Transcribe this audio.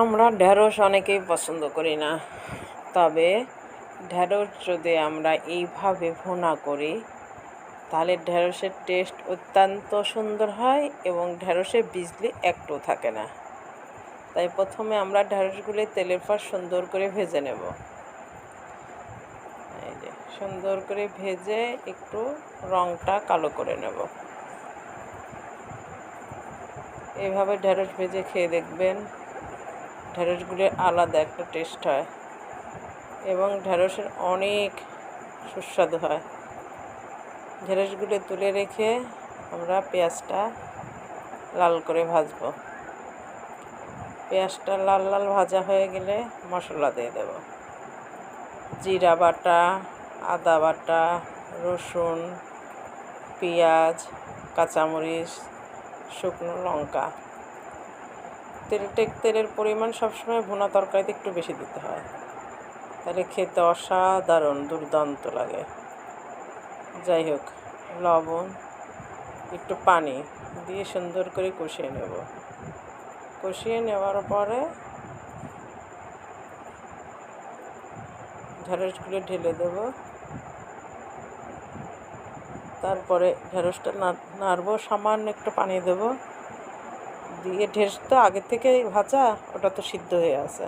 আমরা ঢ্যাঁড়স অনেকেই পছন্দ করি না। তবে ঢ্যাঁড়স যদি আমরা এইভাবে ভুনা করি, তাহলে ঢ্যাঁড়সের টেস্ট অত্যন্ত সুন্দর হয় এবং ঢ্যাঁড়সের বিজলি একটু থাকে না। তাই প্রথমে আমরা ঢ্যাঁড়সগুলি তেলের পর সুন্দর করে ভেজে নেব। এই যে, সুন্দর করে ভেজে একটু রঙটা কালো করে নেব। এইভাবে ঢ্যাঁড়স ভেজে খেয়ে দেখবেন ঢ্যাঁড়সগুলির আলাদা একটা টেস্ট হয় এবং ঢ্যাঁড়সের অনেক সুস্বাদু হয়। ঢ্যাঁড়সগুলো তুলে রেখে আমরা পেঁয়াজটা লাল করে ভাজবো। পেঁয়াজটা লাল লাল ভাজা হয়ে গেলে মশলা দিয়ে দেব। জিরা বাটা, আদা বাটা, রসুন, পেঁয়াজ, কাঁচামরিচ, শুকনো লঙ্কা। তেল তেলের পরিমাণ সবসময় ভুনা তরকারিতে একটু বেশি দিতে হয়। তাহলে খেতে অসাধারণ, দুর্দান্ত লাগে। যাই হোক, লবণ, একটু পানি দিয়ে সুন্দর করে কষিয়ে নেব। কষিয়ে নেওয়ার পরে ঢেঁড়সগুলো ঢেলে দেব। তারপরে ঢেঁড়সটা নাড়বো, সামান্য একটু পানি দেব। দিয়ে ঢেঁড়স তো আগে থেকে ভাজা ওটা তো সিদ্ধ হয়ে আছে।